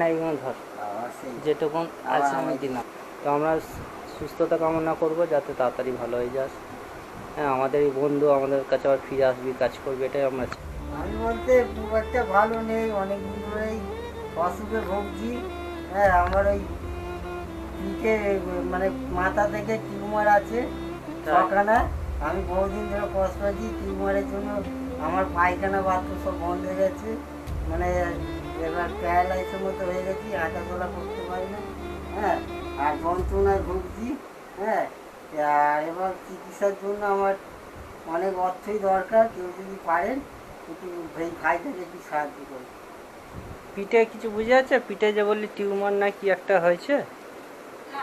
এইগুলো ধর। যেটুকুন আছে আমি দিলাম। তো আমরা সুস্থতা কামনা করব যাতে তাড়াতাড়ি ভালো হয়ে যাস। হ্যাঁ আমাদের এই বন্ধু আমাদের কাছে আবার ফিরে আসবি কাজ করবি এটাই আমরা আমি বলতে খুব একটা ভালো নেই অনেক দিন ধরেই অসুখে ভুগছি। হ্যাঁ আমার ওই পিঠে মানে মাথা থেকে টিউমার আছে? ছখানা। আমি বহুদিন ধরে কষ্ট পাচ্ছি টিউমারের জন্য আমার পায়খানা বাথরুম সব বন্ধ হয়ে গেছে। মানে প্যারালাইসের মতো হয়ে গেছি করতে পারি না। হ্যাঁ আর যন্ত্রণায় ভুগছি হ্যাঁ। আর এবার চিকিৎসার জন্য আমার অনেক অর্থই দরকার কেউ যদি পারেন একটু এই ভাইটাকে একটু সাহায্য করুন। পিঠে কিছু বুঝে আছে? পিঠে যে বললি টিউমার না কি একটা হয়েছে?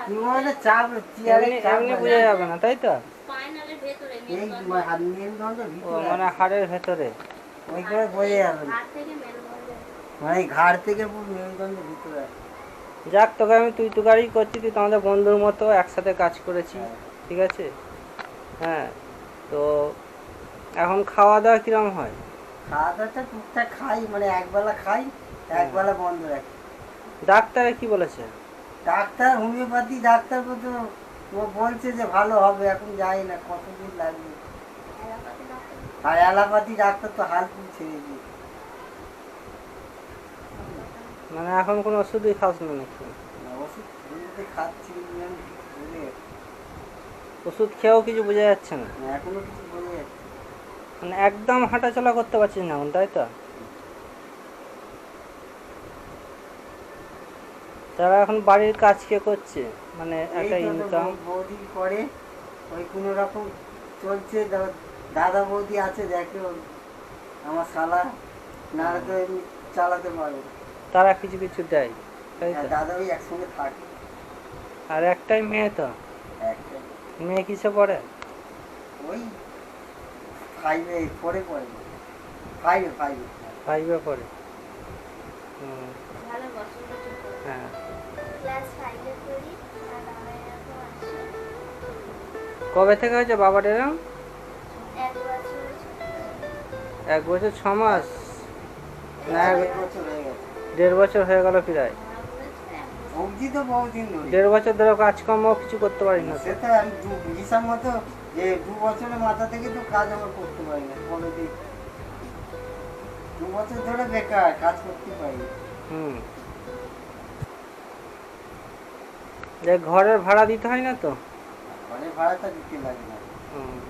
টিউমারের চাপ এমনি বোঝা যাবে না তাই তো? এই মানে হাড়ের ভেতরে। ওই করে বোঝা যাবে না। হাত থেকে মেরুদণ্ড মানে ঘাড় থেকে পুরো মেরুদণ্ডের ভিতরে যাক তোকে আমি তুই তুকারি করছি তুই তো আমাদের বন্ধুর মতো একসাথে কাজ করেছি হ্যাঁ। ঠিক আছে? হ্যাঁ তো এখন খাওয়া দাওয়া কিরম হয়? খাওয়া দাওয়াটা টুকটাক খাই মানে একবেলা খাই একবেলা বন্ধ রাখি। ডাক্তারে কি বলেছে? ডাক্তার হোমিওপ্যাথি ডাক্তার তো ও বলছে যে ভালো হবে এখন যাই না কতদিন লাগবে? আর অ্যালোপ্যাথি ডাক্তার তো হালকুল ছেড়ে দিয়ে মানে এখন কোনো ওষুধই খাস না নাকি? ওষুধ খাচ্ছি ওষুধ খেয়েও কিছু বোঝা যাচ্ছে না। এখনও কিছু বলে যাচ্ছে মানে একদম হাঁটাচলা করতে পারছিস না এখন তাই তো? তারা এখন বাড়ির কাজ কে করছে? মানে একটা ইনকাম বৌদি করে ওই কোনো রকম চলছে দাদা বৌদি আছে দেখে আমার শালা নাহলে তো এমনি চালাতে পারবে না। তারা কিছু কিছু দেয় তাই আর তো দাদা ওই একসঙ্গে থাকে। আর একটাই মেয়ে তো? মেয়ে কিসে পড়ে? ওই ফাইভে পরে পড়ে ফাইভে ফাইভে ফাইভে পড়ে। হ্যাঁ। পড়ি কবে থেকে হয়েছে বাবার এরম এক বছর। ছ মাস? না এক- এক বছর হয়ে গেছে। দেড় বছর হয়ে গেল প্রায়। অবধি তো বহুদিন ধরে। দেড় বছর ধরে কাজকর্ম কিছু করতে পারিস না। আমি দু হিসাব মতো যে দু বছরের মাথা থেকে তো কাজ আমার করতে পারি না দিই দু বছর ধরে বেকার কাজ করতে পারি। হুম। যে ঘরের ভাড়া দিতে হয় না তো? ঘরে ভাড়াটা দিতে লাগে না।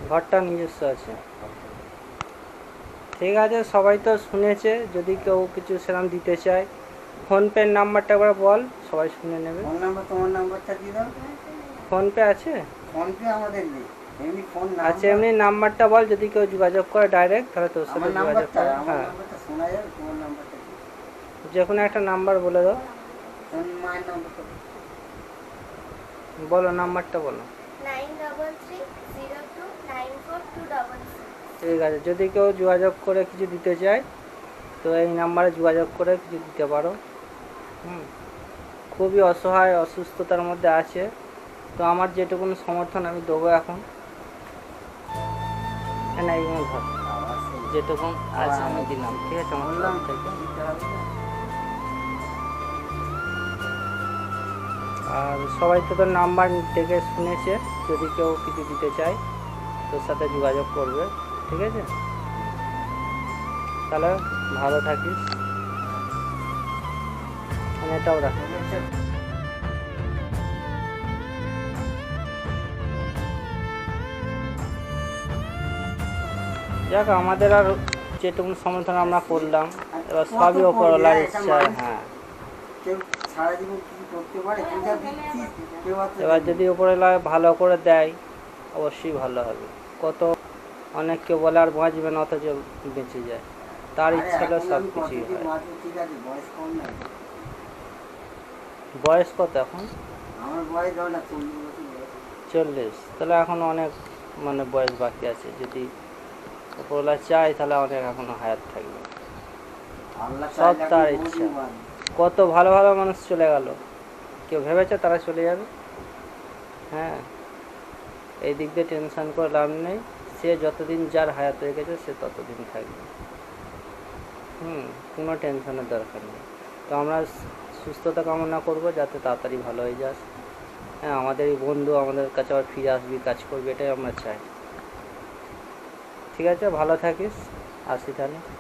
ঘরটা নিজস্ব আছে। ঠিক আছে সবাই তো শুনেছে যদি কেউ কিছু সেরকম দিতে চায় ফোনপের নাম্বারটা একবার বল সবাই শুনে নেবে। ফোন নাম্বার তোমার নাম্বারটা দিয়ে দাও? ফোনপে আছে? ফোনপে আমাদের নেই এমনি ফোন আচ্ছা এমনি নাম্বারটা বল যদি কেউ যোগাযোগ করে ডাইরেক্ট তাহলে তোর সাথে আমার যোগাযোগ করে। আমার হ্যাঁ। নাম্বারটা শোনা যাবে তোমার নাম্বারটা যে কোনো একটা নাম্বার বলে দাও। তোমার মায়ের নাম্বারটা বলো। নাম্বারটা বলো। ঠিক আছে যদি কেউ যোগাযোগ করে কিছু দিতে চায় তো এই নাম্বারে যোগাযোগ করে কিছু দিতে পারো। হুম খুবই অসহায় অসুস্থতার মধ্যে আছে। তো আমার যেটুকুন সমর্থন আমি দেবো এখন। হ্যাঁ না এইগুলো ধর যেটুকুন আছে আমি দিলাম ঠিক আছে? বললাম। আর সবাই তো তোর নাম্বার থেকে শুনেছে যদি কেউ কিছু দিতে চায় তোর সাথে যোগাযোগ করবে ঠিক আছে? তাহলে ভালো থাকিস। এটাও রাখি যাক আমাদের আর যেটুকু সমর্থন আমরা করলাম এবার সবই ওপরওয়ালার ইচ্ছা হ্যাঁ। এবার যদি ওপরওয়ালা ভালো করে দেয় অবশ্যই ভালো হবে। কত অনেক কেউ বলে আর বাঁচবে না অথচ বেঁচে যায়। তার আরে ইচ্ছা সব কিছুই হয়। বয়স কত এখন? আমার বয়স না চল্লিশ তাহলে এখন অনেক মানে বয়স বাকি আছে। যদি ওপরওয়ালা চায় তাহলে অনেক এখনও হায়াত থাকবে। সব তার ইচ্ছা। কত ভালো ভালো মানুষ চলে গেল। কেউ ভেবেছে তারা চলে যাবে? হ্যাঁ। এই দিক দিয়ে টেনশন করে লাভ নেই। সে যতদিন যার হায়াত হয়ে গেছে সে ততদিন থাকবে। হুম কোনো টেনশনের দরকার নেই। তো আমরা সুস্থতা কামনা করব, যাতে তাড়াতাড়ি ভালো হয়ে যাস। হ্যাঁ আমাদের বন্ধু, আমাদের কাছে আবার ফিরে আসবি, কাজ করবি, এটাই আমরা চাই। ঠিক আছে, ভালো থাকিস, আসি তাহলে।